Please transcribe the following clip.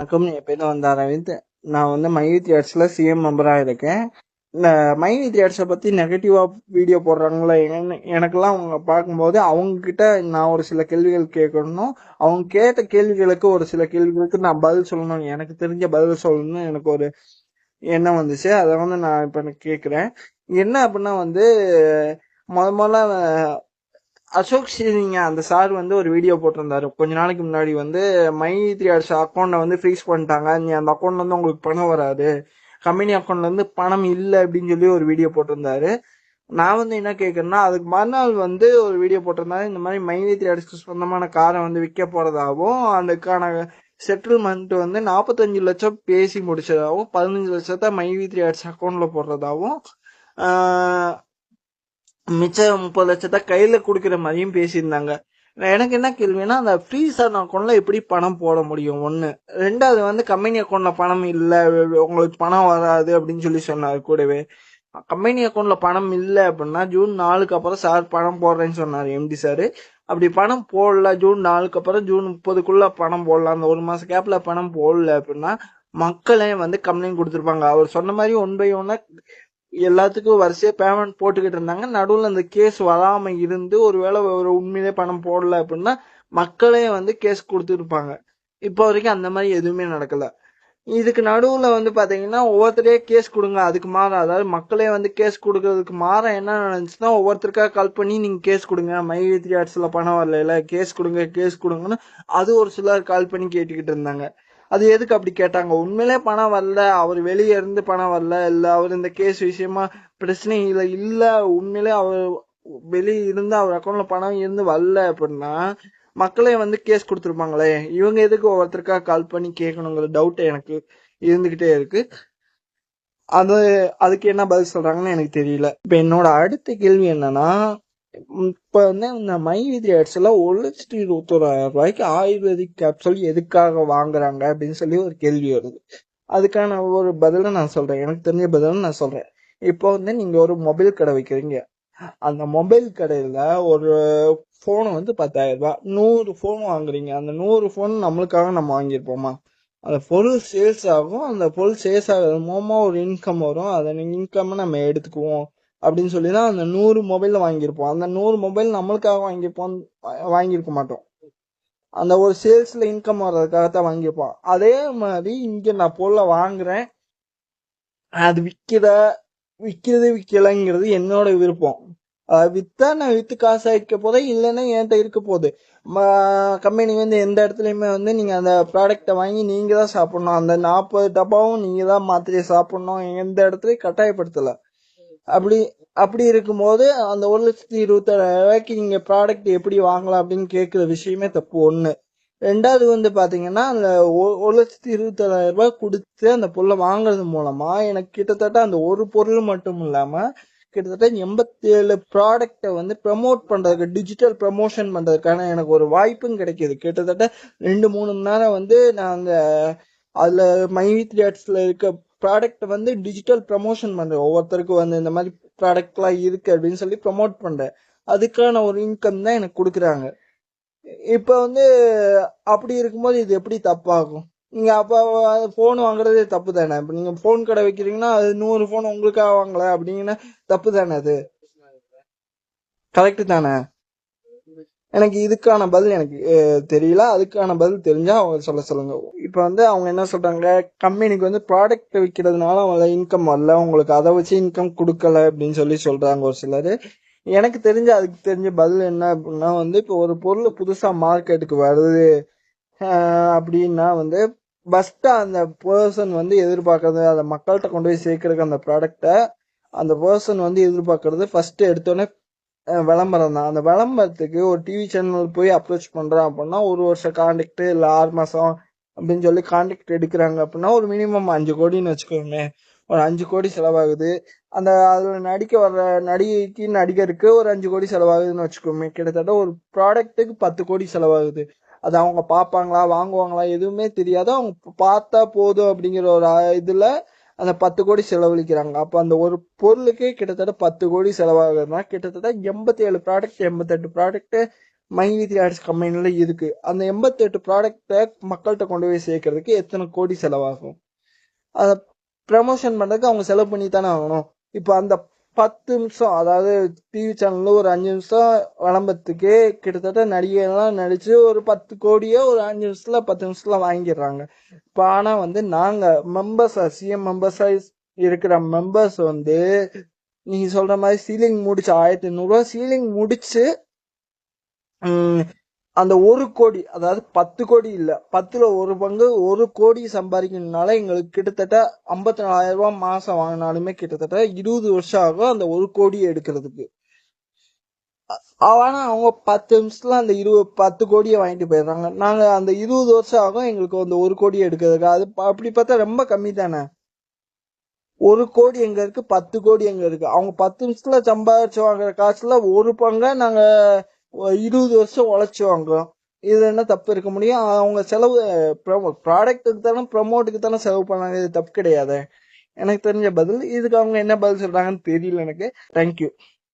வணக்கம் என் பேர் வந்து அரவிந்த். நான் வந்து மைவி தியேட்டர்ஸ்ல சிஎம் மெம்பராக இருக்கேன். இந்த மைவி தியேட்டர்ஸை பற்றி நெகட்டிவாக வீடியோ போடுறாங்களா எனக்கெல்லாம் அவங்க பார்க்கும்போது அவங்கக்கிட்ட நான் ஒரு சில கேள்விகள் கேட்கணும். அவங்க கேட்ட கேள்விகளுக்கு ஒரு சில கேள்விகளுக்கு நான் பதில் சொல்லணும் எனக்கு தெரிஞ்ச பதில் சொல்லணும்னு எனக்கு ஒரு எண்ணம் வந்துச்சு. அதை வந்து நான் இப்போ கேட்குறேன் என்ன அப்படின்னா வந்து முத முதல்ல அசோக் ஸ்ரீங்க அந்த சார் வந்து ஒரு வீடியோ போட்டிருந்தாரு. கொஞ்ச நாளைக்கு முன்னாடி வந்து மை த்ரீ ஆர்ஸ் அக்கௌண்ட்டை வந்து ஃப்ரீஸ் பண்ணிட்டாங்க. நீ அந்த அக்கௌண்ட்ல இருந்து உங்களுக்கு பணம் வராது. கம்பெனி அக்கௌண்ட்ல இருந்து பணம் இல்லை அப்படின்னு சொல்லி ஒரு வீடியோ போட்டிருந்தாரு. நான் வந்து என்ன கேட்குறேன்னா அதுக்கு மறுநாள் வந்து ஒரு வீடியோ போட்டிருந்தாரு. இந்த மாதிரி மைனி த்ரீ ஆர்ஸ்க்கு சொந்தமான காரை வந்து விற்க போறதாகவும் அதுக்கான செட்டில்மெண்ட் வந்து நாற்பத்தஞ்சு லட்சம் பேசி முடிச்சதாகவும் பதினஞ்சு லட்சத்தை மைவி த்ரீ ஆர்ட்ஸ் அக்கௌண்ட்ல போடுறதாகவும் மிச்சம் முப்பது லட்சத்தை கையில் கொடுக்குற மாதிரியும் பேசியிருந்தாங்க. எனக்கு என்ன கேள்வினா அந்த ஃப்ரீஸ் அக்கௌண்ட்ல எப்படி பணம் போட முடியும்? ஒன்று ரெண்டாவது வந்து கம்பெனி அக்கௌண்ட்ல பணம் இல்லை உங்களுக்கு பணம் வராது அப்படின்னு சொல்லி சொன்னார் கூடவே. கம்பெனி அக்கௌண்ட்ல பணம் இல்லை அப்படின்னா ஜூன் நாலுக்கு அப்புறம் சார் பணம் போடுறேன்னு சொன்னார் எம்டி சார் அப்படி பணம் போடல ஜூன் நாலுக்கு அப்புறம் ஜூன் முப்பதுக்குள்ள பணம் போடலாம் அந்த ஒரு மாசம் கேப்ல பணம் போடல அப்படின்னா மக்களே வந்து கம்ப்ளைண்ட் கொடுத்துருப்பாங்க. அவர் சொன்ன மாதிரி ஒன் பை ஒன்னா எல்லாத்துக்கும் வரிசையா பேமெண்ட் போட்டுக்கிட்டு இருந்தாங்க. நடுவுல அந்த கேஸ் வராம இருந்து ஒருவேளை ஒரு உண்மையிலே பணம் போடல அப்படின்னா மக்களே வந்து கேஸ் கொடுத்துருப்பாங்க. இப்போ வரைக்கும் அந்த மாதிரி எதுவுமே நடக்கல. இதுக்கு நடுவுல வந்து பாத்தீங்கன்னா ஒவ்வொருத்தரையே கேஸ் கொடுங்க அதுக்கு மாற. அதாவது மக்களே வந்து கேஸ் கொடுக்கறதுக்கு மாற என்ன நினைச்சுன்னா ஒவ்வொருத்தருக்கா கால் பண்ணி நீங்க கேஸ் கொடுங்க. மை த்ரீ ஆர்ட்ஸ்ல பணம் வரல கேஸ் கொடுங்க கேஸ் கொடுங்கன்னு அது ஒரு சிலர் கால் பண்ணி கேட்டுக்கிட்டு இருந்தாங்க. அது எதுக்கு அப்படி கேட்டாங்க? உண்மையிலே பணம் வரல. அவர் வெளியே இருந்து பணம் வரல. இல்ல அவர் இந்த கேஸ் விஷயமா பிரச்சனை இல்லை. இல்ல உண்மையிலே அவர் வெளியே இருந்து அவர் அக்கௌண்ட்ல பணம் இருந்து வரல அப்படின்னா மக்களே வந்து கேஸ் கொடுத்துருப்பாங்களே. இவங்க எதுக்கு ஒவ்வொருத்தருக்கா கால் பண்ணி கேட்கணுங்கிற டவுட் எனக்கு இருந்துகிட்டே இருக்கு. அது அதுக்கு என்ன பதில் சொல்றாங்கன்னு எனக்கு தெரியல. இப்ப என்னோட அடுத்த கேள்வி என்னன்னா இப்ப வந்து இந்த மை வித்ரி ஆட்ஸ்ல ஒரு லட்சத்தி இருபத்தோராயிரம் ரூபாய்க்கு ஆயுர்வேதிக் கேப்சூல் எதுக்காக வாங்குறாங்க அப்படின்னு சொல்லி ஒரு கேள்வி வருது. அதுக்கான ஒரு பதில நான் சொல்றேன். எனக்கு தெரிஞ்ச பதில நான் சொல்றேன். இப்போ வந்து நீங்க ஒரு மொபைல் கடை வைக்கிறீங்க. அந்த மொபைல் கடையில ஒரு போன் வந்து பத்தாயிரம் ரூபாய். நூறு போன் வாங்குறீங்க. அந்த நூறு போன் நம்மளுக்காக நம்ம வாங்கியிருப்போமா? அந்த பொருள் சேல்ஸ் ஆகும். அந்த பொருள் சேல்ஸ் ஆகிறது மூலமா ஒரு இன்கம் வரும். அதை இன்கம் நம்ம எடுத்துக்குவோம். அப்படின்னு சொல்லி தான் அந்த நூறு மொபைல் வாங்கியிருப்போம். அந்த நூறு மொபைல் நம்மளுக்காக வாங்கியிருப்போம் வாங்கியிருக்க மாட்டோம். அந்த ஒரு சேல்ஸ்ல இன்கம் வர்றதுக்காக தான் வாங்கியிருப்போம். அதே மாதிரி இங்க நான் பொருளை வாங்குறேன். அது விற்கிற விற்கிறது விக்கலைங்கிறது என்னோட விருப்பம். வித்தா நான் வித்து காசு ஆகிக்க போதே இல்லைன்னா என்கிட்ட இருக்க போகுது. கம்பெனி வந்து எந்த இடத்துலையுமே வந்து நீங்க அந்த ப்ராடக்டை வாங்கி நீங்க தான் சாப்பிடணும். அந்த நாற்பது டப்பாவும் நீங்க தான் மாத்திரையை சாப்பிடணும். எந்த இடத்துலயும் கட்டாயப்படுத்தலை. அப்படி அப்படி இருக்கும்போது அந்த ஒரு லட்சத்தி இருபத்தாயிரம் ரூபாய்க்கு நீங்க ப்ராடக்ட் எப்படி வாங்கலாம் அப்படின்னு கேட்குற விஷயமே தப்பு ஒண்ணு. ரெண்டாவது வந்து பாத்தீங்கன்னா அந்த ஒரு லட்சத்தி இருபத்தாயிரம் ரூபாய் கொடுத்து அந்த பொருளை வாங்குறது மூலமா எனக்கு கிட்டத்தட்ட அந்த ஒரு பொருள் மட்டும் இல்லாம கிட்டத்தட்ட எண்பத்தி ஏழு ப்ராடக்டை வந்து ப்ரமோட் பண்றதுக்கு டிஜிட்டல் ப்ரமோஷன் பண்றதுக்கான எனக்கு ஒரு வாய்ப்பும் கிடைக்கிது. கிட்டத்தட்ட ரெண்டு மூணு மணி நேரம் வந்து நான் அந்த அதுல மைவி த்ரீட்ஸ்ல இருக்க ப்ராடக்ட் வந்து டிஜிட்டல் ப்ரமோஷன் பண்ணுறேன் ஒவ்வொருத்தருக்கும் வந்து இந்த மாதிரி ப்ராடக்ட்லாம் இருக்கு அப்படின்னு சொல்லி ப்ரமோட் பண்ணுறேன் அதுக்கான ஒரு இன்கம் தான் எனக்கு கொடுக்குறாங்க. இப்போ வந்து அப்படி இருக்கும்போது இது எப்படி தப்பாகும்? நீங்கள் அப்போ ஃபோன் வாங்குறதே தப்பு தானே? இப்போ நீங்கள் ஃபோன் கடை வைக்கிறீங்கன்னா அது நூறு ஃபோன் உங்களுக்காக வாங்கலை அப்படிங்கன்னா தப்பு தானே அது? கரெக்டு தானே? எனக்கு இதுக்கான பதில் எனக்கு தெரியல. அதுக்கான பதில் தெரிஞ்சா அவங்க சொல்ல சொல்லுங்க. இப்போ வந்து அவங்க என்ன சொல்றாங்க? கம்பெனிக்கு வந்து ப்ராடக்ட் விற்கிறதுனால அவங்க இன்கம் வரல. உங்களுக்கு அதை வச்சு இன்கம் கொடுக்கல அப்படின்னு சொல்லி சொல்றாங்க ஒரு சிலர். எனக்கு தெரிஞ்ச அதுக்கு தெரிஞ்ச பதில் என்ன அப்படின்னா வந்து இப்போ ஒரு பொருள் புதுசா மார்க்கெட்டுக்கு வருது அப்படின்னா வந்து ஃபர்ஸ்ட் அந்த பர்சன் வந்து எதிர்பார்க்கறது அந்த மக்கள்கிட்ட கொண்டு போய் சேர்க்கறதுக்கு அந்த ப்ராடக்டை அந்த பர்சன் வந்து எதிர்பார்க்கறது ஃபர்ஸ்ட் எடுத்தோடனே விளம்பரம் தான். அந்த விளம்பரத்துக்கு ஒரு டிவி சேனல் போய் அப்ரோச் பண்றான் அப்படின்னா ஒரு வருஷம் கான்ட்ராக்ட் இல்ல ஆறு மாசம் அப்படின்னு சொல்லி கான்ட்ராக்ட் எடுக்கிறாங்க அப்படின்னா ஒரு மினிமம் அஞ்சு கோடின்னு வச்சுக்கோமே ஒரு அஞ்சு கோடி செலவாகுது. அந்த அதுல நடிக்க வர்ற நடிகைக்கு நடிகருக்கு ஒரு அஞ்சு கோடி செலவாகுதுன்னு வச்சுக்கோமே கிட்டத்தட்ட ஒரு ப்ராடக்ட்டுக்கு பத்து கோடி செலவாகுது. அது அவங்க பார்ப்பாங்களா வாங்குவாங்களா எதுவுமே தெரியாது. அவங்க பார்த்தா போதும் அப்படிங்கிற ஒரு இதுல அந்த பத்து கோடி செலவழிக்கிறாங்க. அப்போ அந்த ஒரு பொருளுக்கே கிட்டத்தட்ட பத்து கோடி செலவாகுதுன்னா கிட்டத்தட்ட எண்பத்தி ஏழு ப்ராடக்ட் எண்பத்தெட்டு ப்ராடக்ட்டு மை ஆர்ட்ஸ் கம்பெனியில் இருக்குது அந்த எண்பத்தெட்டு ப்ராடக்ட்டை மக்கள்கிட்ட கொண்டு போய் சேர்க்கறதுக்கு எத்தனை கோடி செலவாகும்? அதை ப்ரமோஷன் பண்ணுறதுக்கு அவங்க செலவு பண்ணி தானே ஆகணும். இப்போ அந்த பத்து நிமிஷம் அதாவது டிவி சேனல்ல ஒரு அஞ்சு நிமிஷம் விளம்பரத்துக்கே கிட்டத்தட்ட நடிகைலாம் நடிச்சு ஒரு பத்து கோடியே ஒரு அஞ்சு நிமிஷத்துல பத்து நிமிஷத்துல வாங்கிடுறாங்க. இப்போ ஆனா வந்து நாங்க மெம்பர்ஸ் சிஎம் மெம்பர்ஸா இருக்கிற மெம்பர்ஸ் வந்து நீங்க சொல்ற மாதிரி சீலிங் முடிச்சு ஆயிரத்தி ஐநூறு சீலிங் முடிச்சு உம், அந்த ஒரு கோடி அதாவது பத்து கோடி இல்ல பத்துல ஒரு பங்கு ஒரு கோடி சம்பாதிக்கணும்னால எங்களுக்கு கிட்டத்தட்ட ஐம்பத்தி நாலாயிரம் ரூபாய் மாசம் வாங்கினாலுமே கிட்டத்தட்ட இருபது வருஷம் ஆகும் அந்த ஒரு கோடியை எடுக்கிறதுக்கு. ஆனா அவங்க பத்து நிமிஷத்துல அந்த இருபது பத்து கோடியை வாங்கிட்டு போயிடுறாங்க. நாங்க அந்த இருபது வருஷம் ஆகும் எங்களுக்கு அந்த ஒரு கோடியை எடுக்கிறதுக்கு. அது அப்படி பார்த்தா ரொம்ப கம்மி தானே? ஒரு கோடி எங்க இருக்கு? பத்து கோடி எங்க இருக்கு? அவங்க பத்து நிமிஷத்துல சம்பாதிச்சு வாங்குற காசுல ஒரு பங்கா நாங்க இருபது வருஷம் உழைச்சி வாங்குறோம் இது என்ன தப்பு இருக்க முடியும்? அவங்க செலவு ப்ராடக்ட்டுக்கு தானே ப்ரமோட்டுக்கு தானே செலவு பண்ணாங்க. இது தப்பு கிடையாது. எனக்கு தெரிஞ்ச பதில் இதுக்கு அவங்க என்ன பதில் சொல்றாங்கன்னு தெரியல எனக்கு. தேங்க்யூ